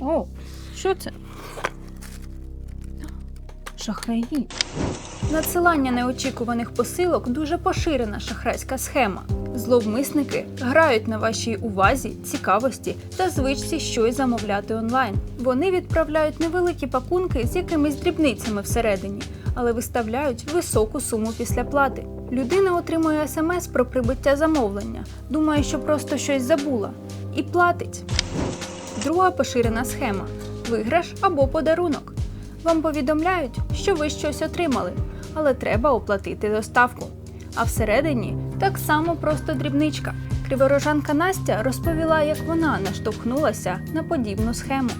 О, що це? Шахраї. Надсилання неочікуваних посилок дуже поширена шахрайська схема. Зловмисники грають на вашій увазі, цікавості та звичці щось замовляти онлайн. Вони відправляють невеликі пакунки з якимись дрібницями всередині, але виставляють високу суму після плати. Людина отримує смс про прибуття замовлення, думає, що просто щось забула, і платить. Друга поширена схема виграш або подарунок. Вам повідомляють, що ви щось отримали, але треба оплатити доставку. А всередині так само просто дрібничка. Криворожанка Настя розповіла, як вона наштовхнулася на подібну схему.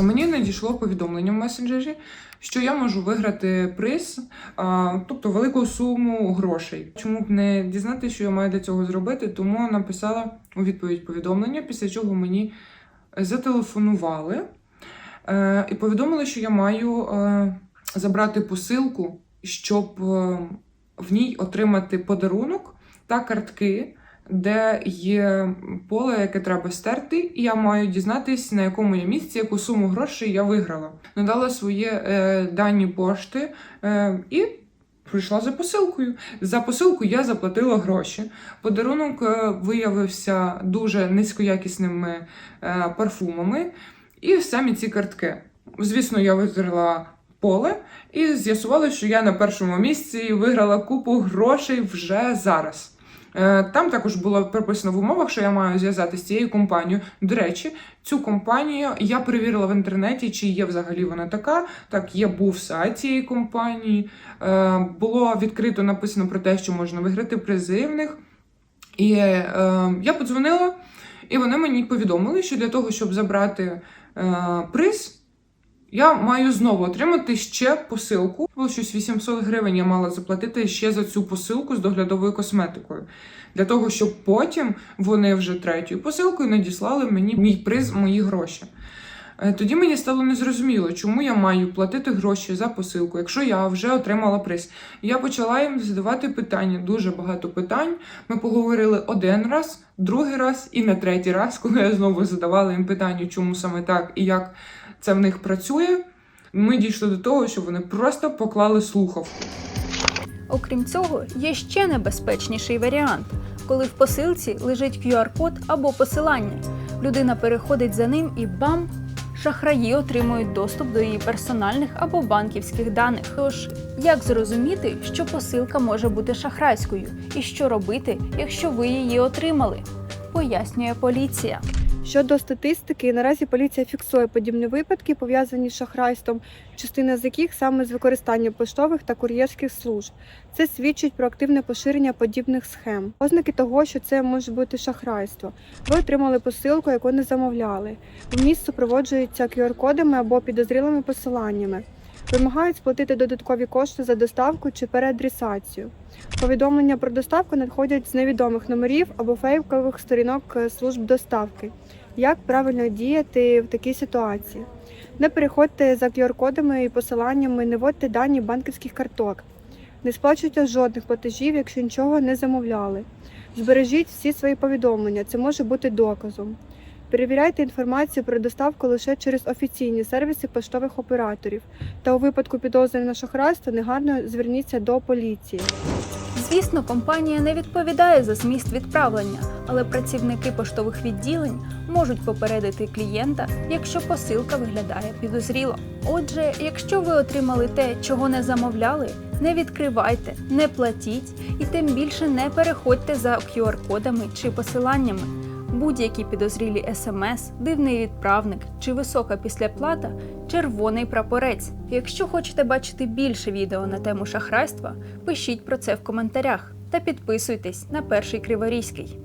Мені надійшло повідомлення в месенджері, що я можу виграти приз, а, тобто велику суму грошей. Чому б не дізнатися, що я маю для цього зробити? Тому написала у відповідь повідомлення, після чого мені зателефонували е, і повідомили, що я маю е, забрати посилку, щоб е, в ній отримати подарунок та картки де є поле, яке треба стерти, і я маю дізнатись, на якому я місці, яку суму грошей я виграла. Надала свої е, дані пошти е, і прийшла за посилкою. За посилку я заплатила гроші. Подарунок е, виявився дуже низькоякісними е, парфумами і самі ці картки. Звісно, я витерла поле і з'ясувала, що я на першому місці виграла купу грошей вже зараз. Е, Там також було прописано в умовах, що я маю зв'язатися з цією компанією. До речі, цю компанію я перевірила в інтернеті, чи є взагалі вона така. Так, є був сайт цієї компанії. Е, Було відкрито написано про те, що можна виграти призи в них. І е, я подзвонила, і вони мені повідомили, що для того, щоб забрати приз. Я маю знову отримати ще посилку. Було щось 800 гривень я мала заплатити ще за цю посилку з доглядовою косметикою. Для того, щоб потім вони вже третьою посилкою надіслали мені мій приз, мої гроші. Е, Тоді мені стало незрозуміло, чому я маю платити гроші за посилку, якщо я вже отримала приз. Я почала їм задавати питання, дуже багато питань. Ми поговорили один раз, другий раз і на третій раз, коли я знову задавала їм питання, чому саме так і як це в них працює. Ми дійшли до того, що вони просто поклали слухавку. Окрім цього, є ще небезпечніший варіант, коли в посилці лежить QR-код або посилання. Людина переходить за ним і бам! Шахраї отримують доступ до її персональних або банківських даних. Тож, як зрозуміти, що посилка може бути шахрайською, і що робити, якщо ви її отримали? Пояснює поліція. Щодо статистики, наразі поліція фіксує подібні випадки, пов'язані з шахрайством, частина з яких саме з використання поштових та кур'єрських служб. Це свідчить про активне поширення подібних схем. Ознаки того, що це може бути шахрайство. Ви отримали посилку, яку не замовляли. Вміст супроводжується QR-кодами або підозрілими посиланнями. Вимагають сплатити додаткові кошти за доставку чи переадресацію. Повідомлення про доставку надходять з невідомих номерів або фейкових сторінок е, служб доставки. Як правильно діяти в такій ситуації? Не переходьте за QR-кодами і посиланнями, не вводьте дані банківських карток. Не сплачуйте жодних платежів, якщо нічого не замовляли. Збережіть всі свої повідомлення, це може бути доказом. Перевіряйте інформацію про доставку лише через офіційні сервіси поштових операторів. Та у випадку підозри на шахрайство негайно зверніться до поліції. Звісно, компанія не відповідає за зміст відправлення, але працівники поштових відділень можуть попередити клієнта, якщо посилка виглядає підозріло. Отже, якщо ви отримали те, чого не замовляли, не відкривайте, не платіть і тим більше не переходьте за QR-кодами чи посиланнями. Будь-які підозрілі смс, дивний відправник чи висока післяплата червоний прапорець. Якщо хочете бачити більше відео на тему шахрайства, пишіть про це в коментарях та підписуйтесь на перший криворізький.